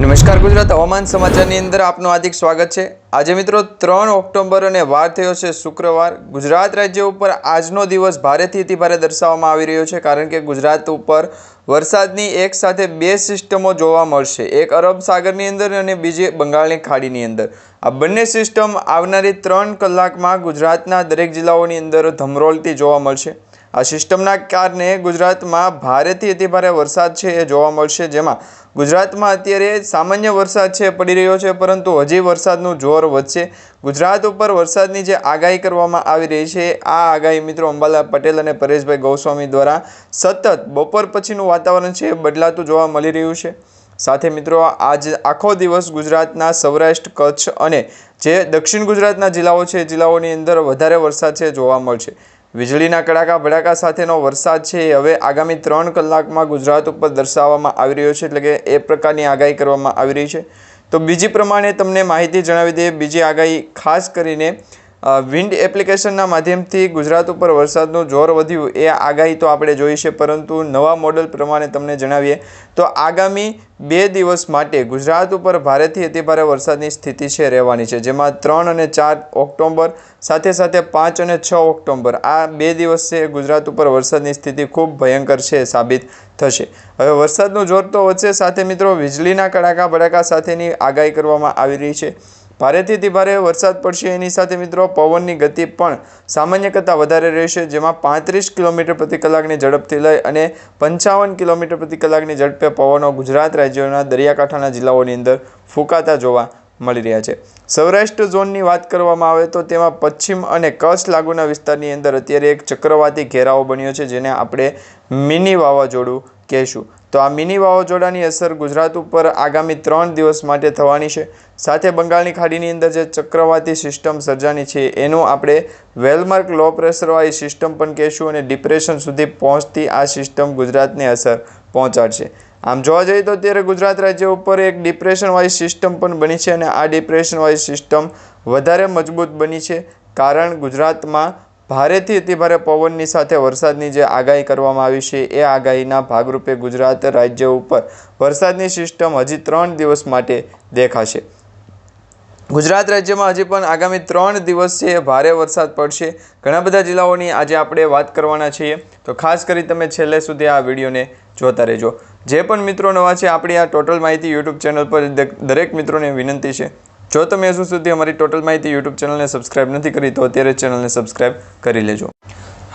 નમસ્કાર ગુજરાત, હવામાન સમાચારની અંદર આપનું હાર્દિક સ્વાગત છે. આજે મિત્રો ત્રણ ઓક્ટોબર અને વાર થયો છે શુક્રવાર. ગુજરાત રાજ્ય ઉપર આજનો દિવસ ભારેથી અતિભારે દર્શાવવામાં આવી રહ્યો છે કારણ કે ગુજરાત ઉપર વરસાદની એક સાથે બે સિસ્ટમો જોવા મળશે. એક અરબ સાગરની અંદર અને બીજી બંગાળની ખાડીની અંદર. આ બંને સિસ્ટમ આવનારી ત્રણ કલાકમાં ગુજરાતના દરેક જિલ્લાઓની અંદર ધમરોલથી જોવા મળશે. આ સિસ્ટમના કારણે ગુજરાતમાં ભારેથી અતિભારે વરસાદ છે એ જોવા મળશે. જેમાં ગુજરાતમાં અત્યારે સામાન્ય વરસાદ છે પડી રહ્યો છે, પરંતુ હજી વરસાદનું જોર વધશે. ગુજરાત ઉપર વરસાદની જે આગાહી કરવામાં આવી રહી છે, આ આગાહી મિત્રો અંબાલા પટેલ અને પરેશભાઈ ગોસ્વામી દ્વારા સતત બપોર પછીનું વાતાવરણ છે એ બદલાતું જોવા મળી રહ્યું છે. સાથે મિત્રો, આજ આખો દિવસ ગુજરાતના સૌરાષ્ટ્ર, કચ્છ અને જે દક્ષિણ ગુજરાતના જિલ્લાઓ છે જિલ્લાઓની અંદર વધારે વરસાદ છે જોવા મળશે. વીજળીના કડાકા ભડાકા સાથેનો વરસાદ છે એ હવે આગામી ત્રણ કલાકમાં ગુજરાત ઉપર દર્શાવવામાં આવી રહ્યો છે એટલે કે એ પ્રકારની આગાહી કરવામાં આવી રહી છે. તો બીજી પ્રમાણે તમને માહિતી જણાવી દઈએ. બીજી આગાહી ખાસ કરીને વિન્ડ એપ્લિકેશનના માધ્યમથી ગુજરાત ઉપર વરસાદનું જોર વધ્યું એ આગાહી તો આપણે જોઈ છે, પરંતુ નવા મોડલ પ્રમાણે તમને જણાવીએ તો આગામી બે દિવસ માટે ગુજરાત ઉપર ભારેથી અતિભારે વરસાદની સ્થિતિ છે, રહેવાની છે, જેમાં ત્રણ અને ચાર ઓક્ટોબર સાથે સાથે પાંચ અને છ ઓક્ટોબર આ બે દિવસ છે ગુજરાત ઉપર વરસાદની સ્થિતિ ખૂબ ભયંકર છે સાબિત થશે. હવે વરસાદનું જોર તો વધશે, સાથે મિત્રો વીજળીના કડાકા ભડાકા સાથેની આગાહી કરવામાં આવી રહી છે. ભારેથી ભારે વરસાદ પડશે. એની સાથે મિત્રો પવનની ગતિ પણ સામાન્ય કરતાં વધારે રહેશે, જેમાં પાંત્રીસ કિલોમીટર પ્રતિ કલાકની ઝડપથી લઈ અને પંચાવન કિલોમીટર પ્રતિ કલાકની ઝડપે પવનો ગુજરાત રાજ્યોના દરિયાકાંઠાના જિલ્લાઓની અંદર ફૂંકાતા જોવા મળી રહ્યા છે. સૌરાષ્ટ્ર ઝોનની વાત કરવામાં આવે તો તેમાં પશ્ચિમ અને કચ્છ લાગુના વિસ્તારની અંદર અત્યારે એક ચક્રવાતી ઘેરાવો બન્યો છે, જેને આપણે મિની વાવાઝોડું કહેશું. તો આ મિની વાવાઝોડાની અસર ગુજરાત ઉપર આગામી ત્રણ દિવસ માટે થવાની છે. સાથે બંગાળની ખાડીની અંદર જે ચક્રવાતી સિસ્ટમ સર્જાની છે, એનું આપણે વેલમાર્ક લો પ્રેશરવાળી સિસ્ટમ પણ કહેશું અને ડિપ્રેશન સુધી પહોંચતી આ સિસ્ટમ ગુજરાતને અસર પહોંચાડશે. આમ જોવા જઈએ તો અત્યારે ગુજરાત રાજ્ય ઉપર એક ડિપ્રેશનવાળી સિસ્ટમ પણ બની છે અને આ ડિપ્રેશનવાળી સિસ્ટમ વધારે મજબૂત બની છે. કારણ ગુજરાતમાં ભારેથી અતિભારે પવનની સાથે વરસાદની જે આગાહી કરવામાં આવી છે, એ આગાહીના ભાગરૂપે ગુજરાત રાજ્ય ઉપર વરસાદની સિસ્ટમ હજી ત્રણ દિવસ માટે દેખાશે. ગુજરાત રાજ્યમાં હજી પણ આગામી ત્રણ દિવસ છે, ભારે વરસાદ પડશે. ઘણા બધા જિલ્લાઓની આજે આપણે વાત કરવાના છીએ. તો ખાસ કરી તમે છેલ્લે સુધી આ વિડીયોને જોતા રહેજો. જે પણ મિત્રો નવા છે, આપણી આ ટોટલ માહિતી યુટ્યુબ ચેનલ પર દરેક- મિત્રોને વિનંતી છે. જો તમે હજુ સુધી અમારી ટોટલ માહિતી યુટ્યુબ ચેનલને સબસ્ક્રાઇબ નથી કરી, તો અત્યારે ચેનલને સબસ્ક્રાઇબ કરી લેજો.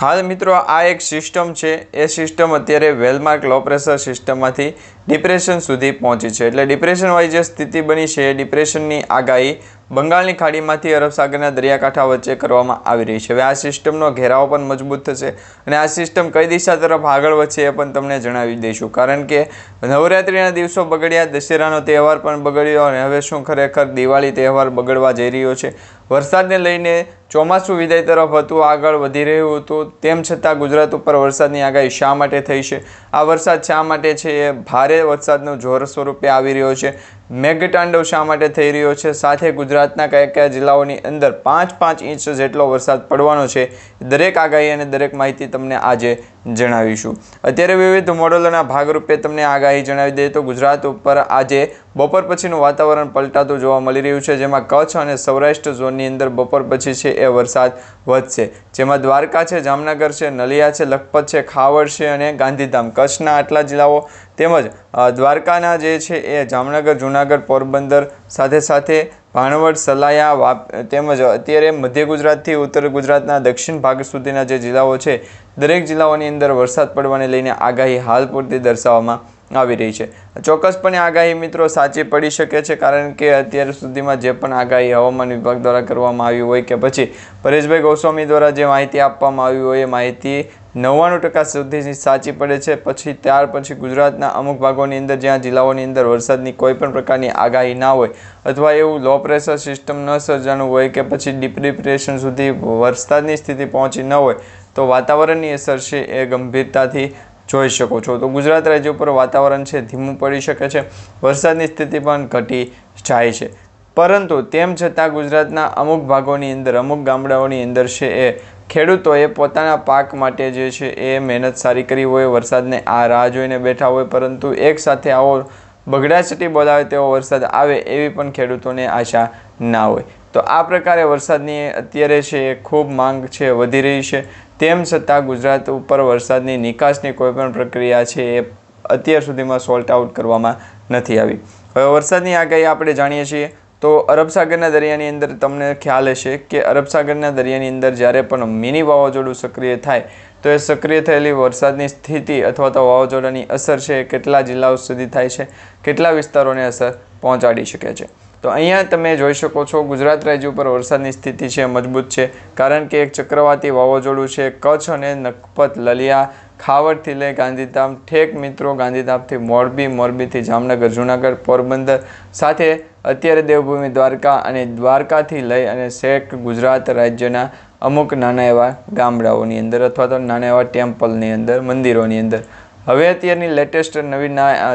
હાલ મિત્રો, આ એક સિસ્ટમ છે. એ સિસ્ટમ અત્યારે વેલમાર્ક લો પ્રેશર સિસ્ટમમાંથી ડિપ્રેશન સુધી પહોંચી છે. એટલે ડિપ્રેશનવાળી જે સ્થિતિ બની છે ડિપ્રેશનની આગાહી બંગાળની ખાડીમાંથી અરબ સાગરના દરિયાકાંઠા વચ્ચે કરવામાં આવી રહી છે. હવે આ સિસ્ટમનો ઘેરાવો પણ મજબૂત થશે અને આ સિસ્ટમ કઈ દિશા તરફ આગળ વધશે એ પણ તમને જણાવી દઈશું. કારણ કે નવરાત્રિના દિવસો બગડ્યા, દશેરાનો તહેવાર પણ બગડ્યો અને હવે શું ખરેખર દિવાળી તહેવાર બગડવા જઈ રહ્યો છે? વરસાદને લઈને ચોમાસું વિદાય તરફ હતું, આગળ વધી રહ્યું હતું. તેમ છતાં ગુજરાત ઉપર વરસાદની આગાહી શા માટે થઈ છે? આ વરસાદ શા માટે છે એ ભારે વરસાદનું જોર સ્વરૂપે આવી રહ્યો છે. મેઘતાંડવ શા માટે થઈ રહ્યો છે? સાથે ગુજરાતના કયા કયા જિલ્લાઓની અંદર પાંચ પાંચ ઇંચ જેટલો વરસાદ પડવાનો છે? દરેક આગાહી અને દરેક માહિતી તમને આજે જણાવીશું. અત્યારે વિવિધ મોડલોના ભાગરૂપે તમને આગાહી જણાવી દઈએ તો ગુજરાત ઉપર આજે બપોર પછીનું વાતાવરણ પલટાતું જોવા મળી રહ્યું છે, જેમાં કચ્છ અને સૌરાષ્ટ્ર ઝોનની અંદર બપોર પછી છે એ વરસાદ વધશે. જેમાં દ્વારકા છે, જામનગર છે, નલિયા છે, લખપત છે, ખાવડ છે અને ગાંધીધામ. કચ્છના આટલા જિલ્લાઓ તેમજ દ્વારકાના જે છે એ જામનગર જૂનાગઢ પોરબંદર સાથે સાથે ભાણવડ, સલાયા, વાપ, તેમજ અત્યારે મધ્ય ગુજરાતથી ઉત્તર ગુજરાતના દક્ષિણ ભાગ સુધીના જે જિલ્લાઓ છે, દરેક જિલ્લાઓની અંદર વરસાદ પડવાને લઈને આગાહી હાલ પૂરતી દર્શાવવામાં આવી રહી છે. ચોક્કસપણે આગાહી મિત્રો સાચી પડી શકે છે, કારણ કે અત્યાર સુધીમાં જે પણ આગાહી હવામાન વિભાગ દ્વારા કરવામાં આવી હોય કે પછી પરેશભાઈ ગોસ્વામી દ્વારા જે માહિતી આપવામાં આવી હોય એ માહિતી નવ્વાણું ટકા સુધી સાચી પડે છે. પછી ત્યાર પછી ગુજરાતના અમુક ભાગોની અંદર, જ્યાં જિલ્લાઓની અંદર વરસાદની કોઈ પણ પ્રકારની આગાહી ના હોય અથવા એવું લો પ્રેશર સિસ્ટમ ન સર્જાનું હોય કે પછી ડીપ ડિપ્રેશન સુધી વરસાદની સ્થિતિ પહોંચી ન હોય, તો વાતાવરણની અસર છે એ ગંભીરતાથી જોઈ શકો છો. તો ગુજરાત રાજ્ય ઉપર વાતાવરણ છે ધીમું પડી શકે છે. વરસાદની સ્થિતિ પણ ઘટી જાય છે. પરંતુ તેમ છતાં ગુજરાતના અમુક ભાગોની અંદર, અમુક ગામડાઓની અંદર છે એ ખેડૂતોએ પોતાના પાક માટે જે છે એ મહેનત સારી કરી હોય, વરસાદને આ રાહ જોઈને બેઠા હોય, પરંતુ એકસાથે આવો બગડાચટી બોલાવે તેવો વરસાદ આવે એવી પણ ખેડૂતોને આશા ના હોય. તો આ પ્રકારે વરસાદની અત્યારે છે એ ખૂબ માંગ છે, વધી રહી છે. તેમ છતાં ગુજરાત ઉપર વરસાદની નિકાસની કોઈપણ પ્રક્રિયા છે એ અત્યાર સુધીમાં સોલ્ટ આઉટ કરવામાં નથી આવી. હવે વરસાદની આગાહી આપણે જાણીએ છીએ. તો અરબ સાગરના દરિયાની અંદર તમને ખ્યાલ હશે કે અરબ સાગરના દરિયાની અંદર જ્યારે પણ મિની વાવાઝોડું સક્રિય થાય, તો એ સક્રિય થયેલી વરસાદની સ્થિતિ અથવા તો વાવાઝોડાની અસર છે એ કેટલા જિલ્લાઓ સુધી થાય છે, કેટલા વિસ્તારોને અસર પહોંચાડી શકે છે. તો અહીંયા તમે જોઈ શકો છો ગુજરાત રાજ્ય ઉપર વરસાદની સ્થિતિ છે મજબૂત છે, કારણ કે એક ચક્રવાતી વાવાઝોડું છે, કચ્છ અને નખપત, લલિયા, ખાવડથી લઈ ગાંધીધામ, ઠેક મિત્રો ગાંધીધામથી મોરબી, મોરબીથી જામનગર, જુનાગઢ, પોરબંદર સાથે અત્યારે દેવભૂમિ દ્વારકા અને દ્વારકાથી લઈ અને શેખ ગુજરાત રાજ્યના અમુક નાના એવા ગામડાઓની અંદર અથવા તો નાના એવા ટેમ્પલની અંદર, મંદિરોની અંદર. હવે અત્યારની લેટેસ્ટ નવી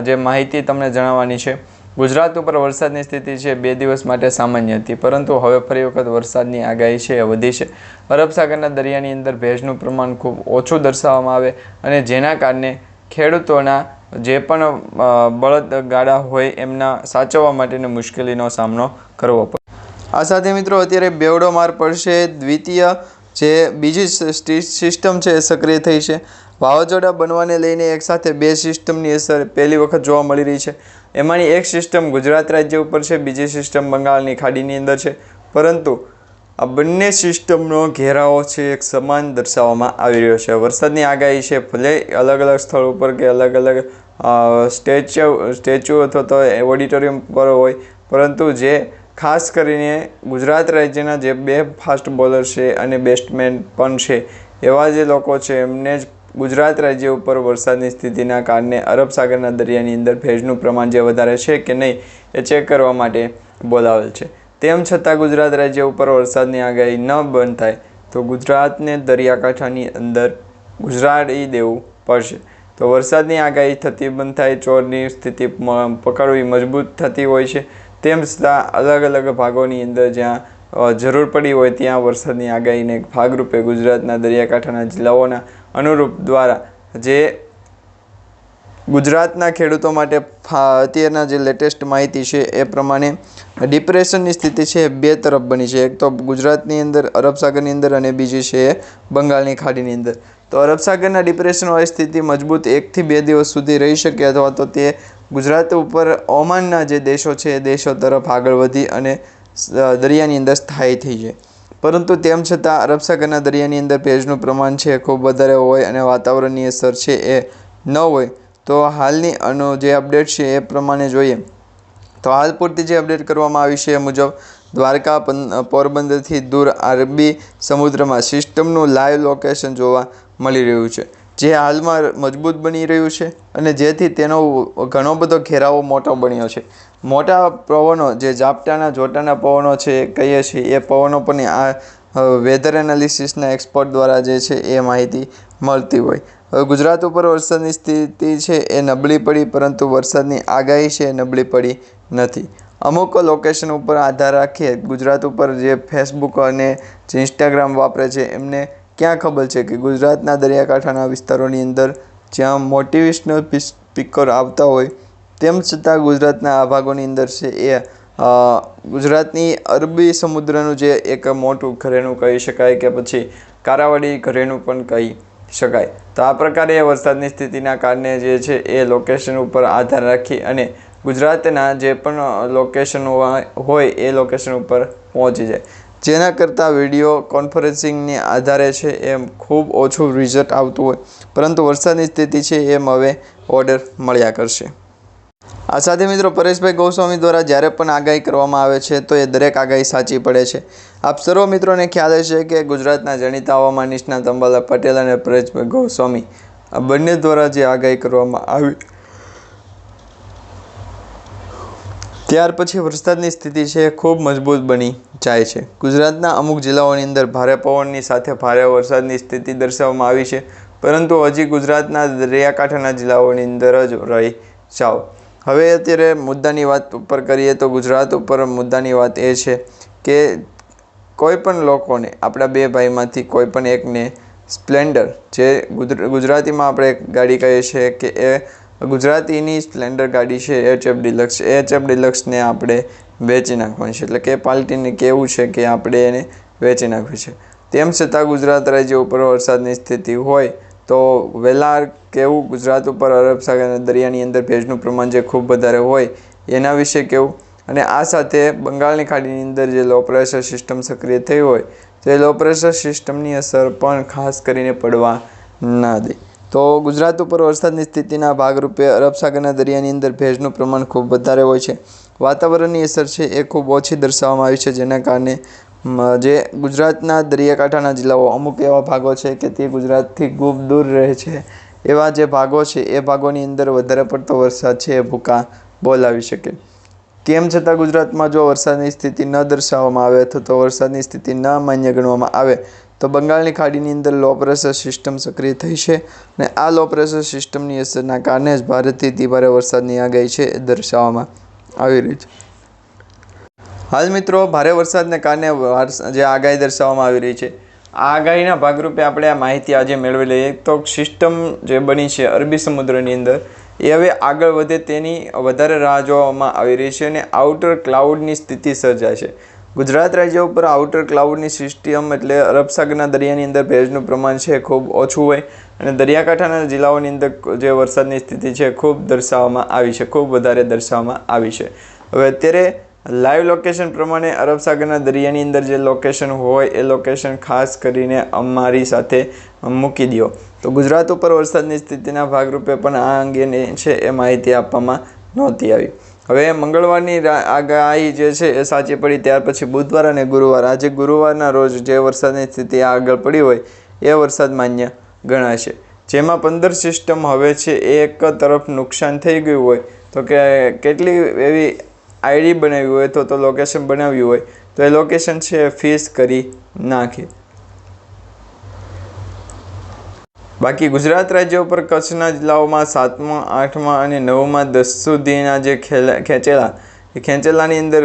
જે માહિતી તમને જણાવવાની છે, ગુજરાત ઉપર વરસાદની સ્થિતિ છે, બે દિવસ માટે સામાન્ય હતી, પરંતુ હવે ફરી વખત વરસાદની આગાહી છે, એ વધી છે. અરબસાગરના દરિયાની અંદર ભેજનું પ્રમાણ ખૂબ ઓછું દર્શાવવામાં આવે અને જેના કારણે ખેડૂતોના જે પણ બળદ ગાડા હોય એમના સાચવવા માટેની મુશ્કેલીનો સામનો કરવો પડે. આ સાથે મિત્રો અત્યારે બેવડો માર પડશે દ્વિતીય, જે બીજી સિસ્ટમ છે એ સક્રિય થઈ છે. વાવાઝોડા બનવાને લઈને એકસાથે બે સિસ્ટમની અસર પહેલી વખત જોવા મળી રહી છે. એમાંની એક સિસ્ટમ ગુજરાત રાજ્ય ઉપર છે, બીજી સિસ્ટમ બંગાળની ખાડીની અંદર છે. પરંતુ આ બંને સિસ્ટમનો ઘેરાવો છે, એક સમાન દર્શાવવામાં આવી રહ્યો છે. વરસાદની આગાહી છે, ભલે અલગ અલગ સ્થળ ઉપર કે અલગ અલગ સ્ટેચ્યુ સ્ટેચ્યુ અથવા તો ઓડિટોરિયમ પર હોય, પરંતુ જે ખાસ કરીને ગુજરાત રાજ્યના જે બે ફાસ્ટ બોલર છે અને બેસ્ટમેન પણ છે, એવા જે લોકો છે, એમને જ ગુજરાત રાજ્ય ઉપર વરસાદની સ્થિતિના કારણે અરબ સાગરના દરિયાની અંદર ભેજનું પ્રમાણ જે વધારે છે કે નહીં, એ ચેક કરવા માટે બોલાવેલ છે. તેમ છતાં ગુજરાત રાજ્ય ઉપર વરસાદની આગાહી ન બંધ થાય તો ગુજરાતને દરિયાકાંઠાની અંદર ગુજરાડી દેવું પડશે. તો વરસાદની આગાહી થતી બંધ થાય, ચોરની સ્થિતિ પકડવી મજબૂત થતી હોય છે, તેમ છતાં અલગ અલગ ભાગોની અંદર જ્યાં જરૂર પડી હોય ત્યાં વરસાદની આગાહીને ભાગરૂપે ગુજરાતના દરિયાકાંઠાના જિલ્લાઓના અનુરૂપ દ્વારા જે ગુજરાતના ખેડૂતો માટે અત્યારના જે લેટેસ્ટ માહિતી છે એ પ્રમાણે ડિપ્રેશનની સ્થિતિ છે બે તરફ બની છે. એક તો ગુજરાતની અંદર, અરબ સાગરની અંદર અને બીજી છે બંગાળની ખાડીની અંદર. તો અરબ સાગરના ડિપ્રેશનવાળી સ્થિતિ મજબૂત એકથી બે દિવસ સુધી રહી શકે અથવા તો તે ગુજરાત ઉપર ઓમાનના જે દેશો છે એ દેશો તરફ આગળ વધી અને દરિયાની અંદર સ્થાયી થઈ જાય. પરંતુ તેમ છતાં અરબ સાગરના દરિયાની અંદર ભેજનું પ્રમાણ છે ખૂબ વધારે હોય અને વાતાવરણની અસર છે એ ન હોય તો હાલની અનો જે અપડેટ છે એ પ્રમાણે જોઈએ. તો હાલ પૂરતી જે અપડેટ કરવામાં આવી છે એ મુજબ દ્વારકા પોરબંદરથી દૂર અરબી સમુદ્રમાં સિસ્ટમનું લાઈવ લોકેશન જોવા મળી રહ્યું છે. જે હાલમાં મજબૂત બની રહ્યું છે અને જેથી તેનો ઘણો બધો ઘેરાવો મોટો બન્યો છે. મોટા પવનો જે ઝાપટાના, જોટાના પવનો છે કહીએ છીએ એ પવનો પણ આ વેધર એનાલિસિસના એક્સપર્ટ દ્વારા જે છે એ માહિતી મળતી હોય. હવે ગુજરાત ઉપર વરસાદની સ્થિતિ છે એ નબળી પડી, પરંતુ વરસાદની આગાહી છે એ નબળી પડી નથી. અમુક લોકેશન ઉપર આધાર રાખીએ, ગુજરાત ઉપર જે ફેસબુક અને જે ઇન્સ્ટાગ્રામ વાપરે છે, એમને ક્યાં ખબર છે કે ગુજરાતના દરિયાકાંઠાના વિસ્તારોની અંદર જ્યાં મોટિવેશનલ સ્પીકર આવતા હોય, તેમ છતાં ગુજરાતના આ ભાગોની અંદર છે એ ગુજરાતની અરબી સમુદ્રનું જે એક મોટું ઘરેણું કહી શકાય કે પછી કારાવાડી ઘરેણું પણ કહી શકાય. તો આ પ્રકારે વરસાદની સ્થિતિના કારણે જે છે એ લોકેશન ઉપર આધાર રાખી અને ગુજરાતના જે પણ લોકેશન હોય એ લોકેશન ઉપર પહોંચી જાય. જેના કરતાં વીડિયો કોન્ફરન્સિંગની આધારે છે એમ ખૂબ ઓછું રિઝલ્ટ આવતું હોય. પરંતુ વરસાદની સ્થિતિ છે એમ હવે ઓર્ડર મળ્યા કરશે. આ સાથે મિત્રો પરેશભાઈ ગોસ્વામી દ્વારા જ્યારે પણ આગાહી કરવામાં આવે છે, તો એ દરેક આગાહી સાચી પડે છે. આપ સર્વ મિત્રોને ખ્યાલ હશે કે ગુજરાતના જાણીતા હવામાન નિષ્ણાત અંબાલા પટેલ અને પરેશભાઈ ગોસ્વામી આ બંને દ્વારા જે આગાહી કરવામાં આવી ત્યાર પછી વરસાદની સ્થિતિ છે ખૂબ મજબૂત બની જાય છે. ગુજરાતના અમુક જિલ્લાઓની અંદર ભારે પવનની સાથે ભારે વરસાદની સ્થિતિ દર્શાવવામાં આવી છે, પરંતુ હજી ગુજરાતના દરિયાકાંઠાના જિલ્લાઓની અંદર જ રહી જાઓ. હવે અત્યારે મુદ્દાની વાત ઉપર કરીએ તો ગુજરાત ઉપર મુદ્દાની વાત એ છે કે કોઈ પણ લોકોને, આપણા બે ભાઈમાંથી કોઈ પણ એકને સ્પ્લેન્ડર, જે ગુજરાતીમાં આપણે ગાડી કહીએ છીએ કે એ ગુજરાતીની સ્પ્લેન્ડર ગાડી છે H F Deluxe H F ડિલક્સને આપણે વેચી નાખવાની છે. એટલે કે પાર્ટીને કહેવું છે કે આપણે એને વેચી નાખવી છે. તેમ છતાં ગુજરાત રાજ્ય ઉપર વરસાદની સ્થિતિ હોય તો વહેલા કેવું ગુજરાત ઉપર અરબ સાગર અને દરિયાની અંદર ભેજનું પ્રમાણ જે ખૂબ વધારે હોય, એના વિશે કેવું? અને આ સાથે બંગાળની ખાડીની અંદર જે લો પ્રેશર સિસ્ટમ સક્રિય થઈ હોય, તો એ લો પ્રેશર સિસ્ટમની અસર પણ ખાસ કરીને પડવા ના દે. તો ગુજરાત ઉપર વરસાદની સ્થિતિના ભાગરૂપે અરબ સાગરના દરિયાની અંદર ભેજનું પ્રમાણ ખૂબ વધારે હોય છે. વાતાવરણની અસર છે એ ખૂબ ઓછી દર્શાવવામાં આવી છે, જેના કારણે જે ગુજરાતના દરિયાકાંઠાના જિલ્લાઓ અમુક એવા ભાગો છે કે તે ગુજરાતથી ખૂબ દૂર રહે છે. એવા જે ભાગો છે, એ ભાગોની અંદર વધારે પડતો વરસાદ છે એ ભૂકા બોલાવી શકે. તેમ છતાં ગુજરાતમાં જો વરસાદની સ્થિતિ ન દર્શાવવામાં આવે અથવા તો વરસાદની સ્થિતિ ન માન્ય ગણવામાં આવે, તો બંગાળની ખાડીની અંદર લો પ્રેશર સિસ્ટમ સક્રિય થઈ છે અને આ લો પ્રેશર સિસ્ટમની અસરના કારણે જ ભારતથી અતિ ભારે વરસાદની આગાહી છે એ દર્શાવવામાં આવી રહી છે. હાલ મિત્રો, ભારે વરસાદને કારણે જે આગાહી દર્શાવવામાં આવી રહી છે આગાહીના ભાગરૂપે આપણે આ માહિતી આજે મેળવી લઈએ. તો સિસ્ટમ જે બની છે અરબી સમુદ્રની અંદર, એ હવે આગળ વધે તેની વધારે રાહ જોવામાં આવી રહી છે અને આઉટર ક્લાઉડની સ્થિતિ સર્જાય છે. ગુજરાત રાજ્ય ઉપર આઉટર ક્લાઉડની સિસ્ટમ એટલે અરબ સાગરના દરિયાની અંદર ભેજનું પ્રમાણ છે ખૂબ ઓછું હોય અને દરિયાકાંઠાના જિલ્લાઓની અંદર જે વરસાદની સ્થિતિ છે ખૂબ દર્શાવવામાં આવી છે, ખૂબ વધારે દર્શાવવામાં આવી છે. હવે અત્યારે લાઈવ લોકેશન પ્રમાણે અરબ સાગરના દરિયાની અંદર જે લોકેશન હોય એ લોકેશન ખાસ કરીને અમારી સાથે મૂકી દો તો ગુજરાત ઉપર વરસાદની સ્થિતિના ભાગરૂપે પણ આ અંગેની છે એ માહિતી આપવામાં નહોતી આવી. હવે મંગળવારની આગાહી જે છે એ સાચી પડી ત્યાર પછી બુધવાર અને ગુરુવાર. આજે ગુરુવારના રોજ જે વરસાદની સ્થિતિ આગળ પડી હોય એ વરસાદ માન્ય ગણાશે. જેમાં પંદર સિસ્ટમ હવે છે એ એક તરફ નુકસાન થઈ ગયું હોય તો કે, કેટલી એવી આઈડી બનાવી હોય અથવા તો લોકેશન બનાવ્યું હોય, તો એ લોકેશન છે એ ફીસ કરી નાખે. બાકી ગુજરાત રાજ્ય ઉપર કચ્છના જિલ્લાઓમાં સાતમા, આઠમા અને નવમા દસ સુધીના જે ખેલા, ખેંચેલા, એ ખેંચેલાની અંદર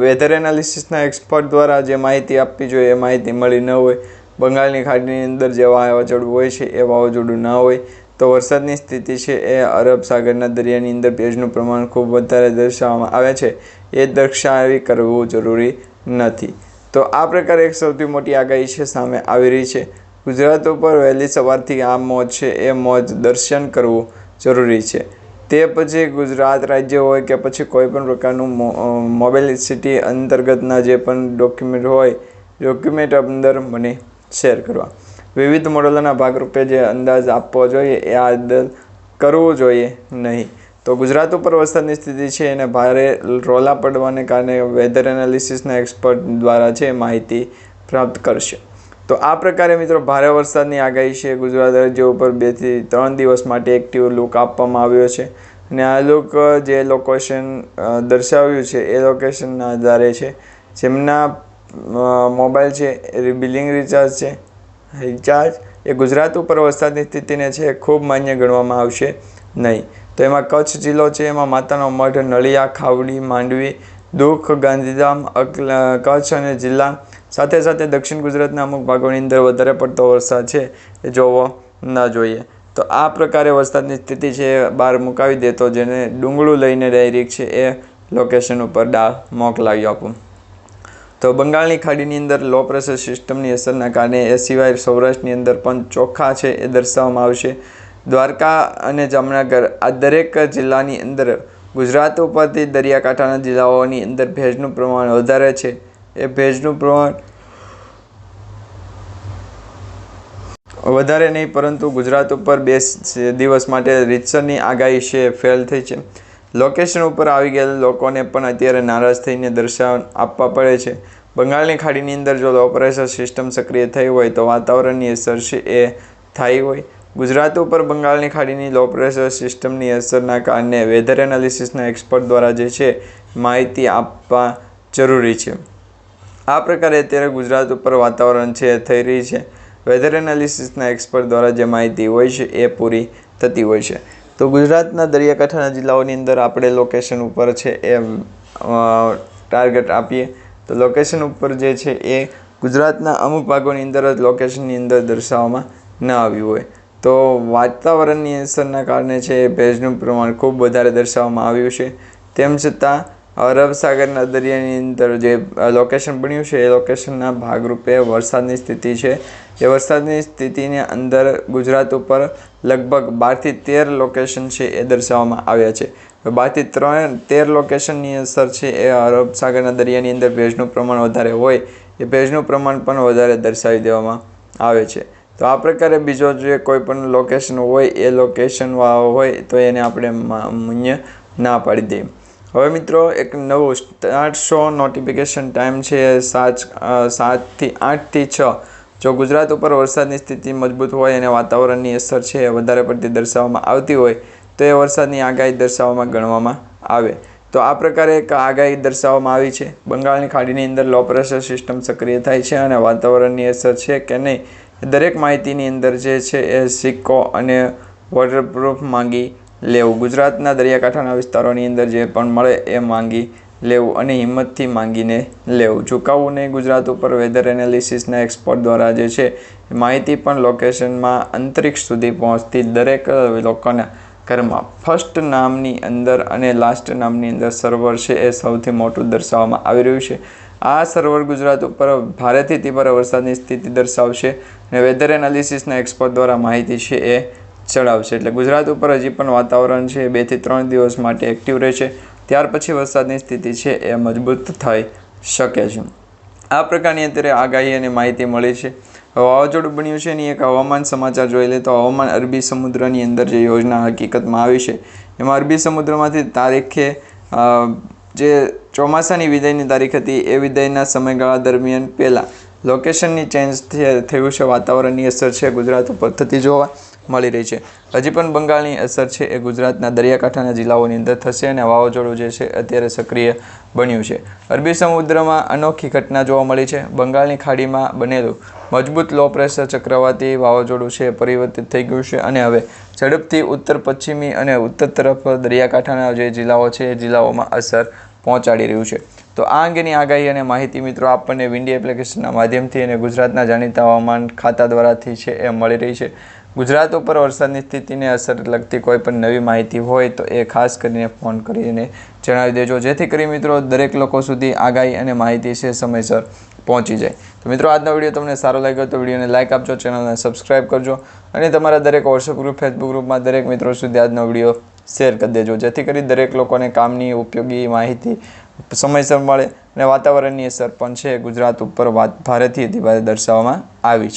વેધર એનાલિસિસના એક્સપર્ટ દ્વારા જે માહિતી આપવી જોઈએ, એ માહિતી મળી ન હોય, બંગાળની ખાડીની અંદર જે વાવાઝોડું હોય છે, એ વાવાઝોડું ન હોય તો વરસાદની સ્થિતિ છે એ અરબ સાગરના દરિયાની અંદર ભેજનું પ્રમાણ ખૂબ વધારે દર્શાવવામાં આવે છે, એ દર્શાવી કરવું જરૂરી નથી. તો આ પ્રકારે એક સૌથી મોટી આગાહી છે, સામે આવી રહી છે. ગુજરાત ઉપર વહેલી સવારથી આ મોજ છે, એ મોજ દર્શન કરવું જરૂરી છે. તે પછી ગુજરાત રાજ્ય હોય કે પછી કોઈ પણ પ્રકારનું મોબાઈલ સિટી અંતર્ગતના જે પણ ડોક્યુમેન્ટ હોય, ડોક્યુમેન્ટ અંદર મને શેર કરવા. વિવિધ મોડલોના ભાગરૂપે જે અંદાજ આપવો જોઈએ એ અંદાજ કરવો જોઈએ નહીં. તો ગુજરાત ઉપર વરસાદની સ્થિતિ છે એને ભારે રોલા પડવાને કારણે વેધર એનાલિસિસના એક્સપર્ટ દ્વારા છે માહિતી પ્રાપ્ત કરશે. તો આ પ્રકારે મિત્રો ભારે વરસાદની આગાહી છે. ગુજરાત રાજ્ય ઉપર બેથી ત્રણ દિવસ માટે એક્ટિવ લુક આપવામાં આવ્યો છે. અને આ લુક જે લોકેશન દર્શાવ્યું છે એ લોકેશનના આધારે છે. જેમના મોબાઈલ છે બિલિંગ રિચાર્જ છે. રિચાર્જ એ ગુજરાત ઉપર વરસાદની સ્થિતિને છે ખૂબ માન્ય ગણવામાં આવશે નહીં. તો એમાં કચ્છ જિલ્લો છે, એમાં માતાનો મઢ, નળિયા, ખાવડી, માંડવી, દુઃખ, ગાંધીધામ કચ્છ અને જિલ્લા. સાથે સાથે દક્ષિણ ગુજરાતના અમુક ભાગોની અંદર વધારે પડતો વરસાદ છે એ જોવો ન જોઈએ. તો આ પ્રકારે વરસાદની સ્થિતિ છે એ બહાર મુકાવી દે તો જેને ડુંગળું લઈને ડાયરેક્ટ છે એ લોકેશન ઉપર ડાળ મોકલાવી આપું. તો બંગાળની ખાડીની અંદર લો પ્રેશર સિસ્ટમની અસરના કારણે એ સિવાય સૌરાષ્ટ્રની અંદર પણ ચોખ્ખા છે એ દર્શાવવામાં આવશે. દ્વારકા અને જામનગર આ દરેક જિલ્લાની અંદર ગુજરાત ઉપરથી દરિયાકાંઠાના જિલ્લાઓની અંદર ભેજનું પ્રમાણ વધારે છે. એ ભેજનું પ્રમાણ વધારે નહીં, પરંતુ ગુજરાત ઉપર બે દિવસ માટે રીતસરની આગાહી છે, ફેલ થઈ છે. લોકેશન ઉપર આવી ગયેલા લોકોને પણ અત્યારે નારાજ થઈને દર્શાવ આપવા પડે છે. બંગાળની ખાડીની અંદર જો ઓપરેશન સિસ્ટમ સક્રિય થઈ હોય તો વાતાવરણની અસર છે એ થાય હોય. ગુજરાત ઉપર બંગાળની ખાડીની લો પ્રેશર સિસ્ટમની અસરના કારણે વેધર એનાલિસિસના એક્સપર્ટ દ્વારા જે છે માહિતી આપવા જરૂરી છે. આ પ્રકારે અત્યારે ગુજરાત ઉપર વાતાવરણ છે એ થઈ રહી છે. વેધર એનાલિસિસના એક્સપર્ટ દ્વારા જે માહિતી હોય છે એ પૂરી થતી હોય છે. તો ગુજરાતના દરિયાકાંઠાના જિલ્લાઓની અંદર આપણે લોકેશન ઉપર છે એ ટાર્ગેટ આપીએ. તો લોકેશન ઉપર જે છે એ ગુજરાતના અમુક ભાગોની અંદર જ લોકેશનની અંદર દર્શાવવામાં ન આવ્યું હોય. તો વાતાવરણની અસરના કારણે છે એ ભેજનું પ્રમાણ ખૂબ વધારે દર્શાવવામાં આવ્યું છે. તેમ છતાં અરબ સાગરના દરિયાની અંદર જે લોકેશન બન્યું છે, એ લોકેશનના ભાગરૂપે વરસાદની સ્થિતિ છે. એ વરસાદની સ્થિતિની અંદર ગુજરાત ઉપર લગભગ બારથી તેર લોકેશન છે એ દર્શાવવામાં આવ્યા છે. બારથી ત્રણ, તેર લોકેશનની અસર છે એ અરબ સાગરના દરિયાની અંદર ભેજનું પ્રમાણ વધારે હોય, એ ભેજનું પ્રમાણ પણ વધારે દર્શાવી દેવામાં આવે છે. તો આ પ્રકારે બીજો જે કોઈ પણ લોકેશન હોય, એ લોકેશન હોય, તો એને આપણે માન્ય ના પાડી દઈએ. હવે મિત્રો, એક નવું સ્ટાર્ટ નોટિફિકેશન ટાઈમ છે સાત સાતથી આઠથી છ. જો ગુજરાત ઉપર વરસાદની સ્થિતિ મજબૂત હોય અને વાતાવરણની અસર છે વધારે પડતી દર્શાવવામાં આવતી હોય, તો એ વરસાદની આગાહી દર્શાવવામાં ગણવામાં આવે. તો આ પ્રકારે એક આગાહી દર્શાવવામાં આવી છે. બંગાળની ખાડીની અંદર લો પ્રેશર સિસ્ટમ સક્રિય થાય છે અને વાતાવરણની અસર છે કે નહીં દરેક માહિતીની અંદર જે છે એ સિક્કો અને વોટરપ્રૂફ માંગી લેવું. ગુજરાતના દરિયાકાંઠાના વિસ્તારોની અંદર જે પણ મળે એ માંગી લેવું અને હિંમતથી માંગીને લેવું. ચૂકવવું નહીં, ગુજરાત ઉપર વેધર એનાલિસિસના એક્સપર્ટ દ્વારા જે છે, માહિતી પણ લોકેશનમાં અંતરિક્ષ સુધી પહોંચતી દરેક લોકોના ઘરમાં. ફર્સ્ટ નામની અંદર અને લાસ્ટ નામની અંદર સર્વર છે એ સૌથી મોટું દર્શાવવામાં આવી રહ્યું છે. આ સર્વર ગુજરાત ઉપર ભારેથી તીવ્ર વરસાદની સ્થિતિ દર્શાવશે અને વેધર એનાલિસિસના એક્સપર્ટ દ્વારા માહિતી છે એ ચડાવશે. એટલે ગુજરાત ઉપર હજી પણ વાતાવરણ છે બેથી ત્રણ દિવસ માટે એક્ટિવ રહેશે. ત્યાર પછી વરસાદની સ્થિતિ છે એ મજબૂત થઈ શકે છે. આ પ્રકારની અત્યારે આગાહી અને માહિતી મળી છે. વાવાઝોડું બન્યું છે એની એક હવામાન સમાચાર જોઈ લે તો હવામાન અરબી સમુદ્રની અંદર જે યોજના હકીકતમાં આવી છે, એમાં અરબી સમુદ્રમાંથી તારીખે જે ચોમાસાની વિદાયની તારીખ હતી એ વિદાયના સમયગાળા દરમિયાન પહેલાં લોકેશનની ચેન્જ થયું છે. વાતાવરણની અસર છે ગુજરાત ઉપર થતી જોવા. મળી રહી છે. હજી પણ બંગાળની અસર છે એ ગુજરાતના દરિયાકાંઠાના જિલ્લાઓની અંદર થશે અને વાવાઝોડું જે છે અત્યારે સક્રિય બન્યું છે. અરબી સમુદ્રમાં અનોખી ઘટના જોવા મળી છે. બંગાળની ખાડીમાં બનેલું મજબૂત લો પ્રેશર ચક્રવાતી વાવાઝોડું છે પરિવર્તિત થઈ ગયું છે અને હવે ઝડપથી ઉત્તર પશ્ચિમી અને ઉત્તર તરફ દરિયાકાંઠાના જે જિલ્લાઓ છે એ જિલ્લાઓમાં અસર પહોંચાડી રહ્યું છે. તો આ અંગેની આગાહી અને માહિતી મિત્રો આપણને વિન્ડી એપ્લિકેશનના માધ્યમથી અને ગુજરાતના જાણીતા હવામાન ખાતા દ્વારાથી છે એ મળી રહી છે. ગુજરાત ઉપર વરસાદની સ્થિતિને અસર લગતી કોઈ પણ નવી માહિતી હોય તો એ ખાસ કરીને ફોન કરીને જણાવી દેજો, જેથી કરી મિત્રો દરેક લોકો સુધી આગાહી અને માહિતી છે સમયસર પહોંચી જાય. તો મિત્રો, આજનો વીડિયો તમને સારો લાગ્યો તો વિડીયોને લાઇક આપજો, ચેનલને સબસ્ક્રાઇબ કરજો અને તમારા દરેક વોટ્સઅપ ગ્રુપ ફેસબુક ગ્રુપમાં દરેક મિત્રો સુધી આજનો વીડિયો શેર કરી દેજો, જેથી કરી દરેક લોકોને કામની ઉપયોગી માહિતી સમયસર મળે અને વાતાવરણની અસર પણ છે ગુજરાત ઉપર વાત ભારેથી અતિ ભારે દર્શાવવામાં આવી છે.